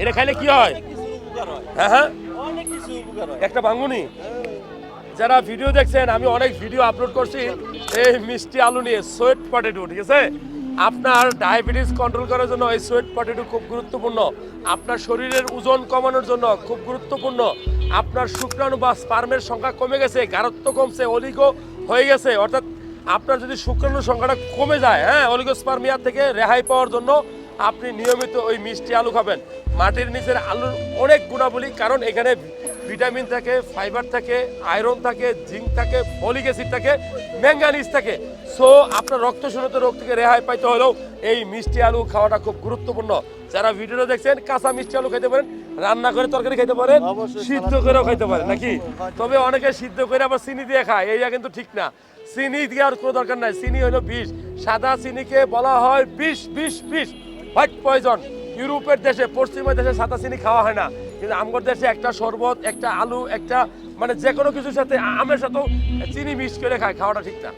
এটা খাইলে কি হয়? হয়। হ্যাঁ একটা বাঙ্গুনি। যারা ভিডিও দেখছেন আমি অনেক ভিডিও আপলোড করছি। এই মিষ্টি আলু নিয়ে সোয়েট পটেটো ঠিক আছে? আপনার ডায়াবেটিস কন্ট্রোল করার জন্য এই সোয়েট পটেটো খুব গুরুত্বপূর্ণ। আপনার শরীরের ওজন কমানোর জন্য খুব গুরুত্বপূর্ণ। আপনার শুক্রাণু বা স্পার্মের সংখ্যা কমে গেছে গারত্ব কমছে অলিগো হয়ে গেছে। অর্থাৎ আপনার যদি শুক্রাণুর সংখ্যাটা কমে যায় হ্যাঁ অলিগো অলিগোস্পার্মিয়া থেকে রেহাই পাওয়ার জন্য আপনি নিয়মিত ওই মিষ্টি আলু খাবেন। মাটির নিচের আলুর অনেক গুণাবলী কারণ এখানে ভিটামিন থাকে ফাইবার থাকে আয়রন থাকে জিঙ্ক থাকে ফলিক অ্যাসিড থাকে ম্যাঙ্গানিজ থাকে। সো আপনার রক্ত শূন্যত রোগ থেকে রেহাই পাইতে হলেও এই মিষ্টি আলু খাওয়াটা খুব গুরুত্বপূর্ণ। যারা ভিডিওটা দেখছেন কাঁচা মিষ্টি আলু খাইতে পারেন রান্না করে তরকারি খাইতে পারেন সিদ্ধ করেও করে খাইতে পারেন নাকি? তবে অনেকে সিদ্ধ করে আবার চিনি দিয়ে খায় এইটা কিন্তু ঠিক না। চিনি দিয়ে আর কোনো দরকার নাই চিনি হলো বিষ। সাদা চিনিকে বলা হয় বিষ বিষ বিষ। White poison. ইউরোপের দেশে, পশ্চিমের দেশে সাদা চিনি খাওয়া হয় না। কিন্তু আমগর দেশে একটা শরবত, একটা আলু, একটা মানে যে কোনো কিছুর সাথে আমের সাথেও চিনি মিক্স করে খায়, খাওয়াটা ঠিক না।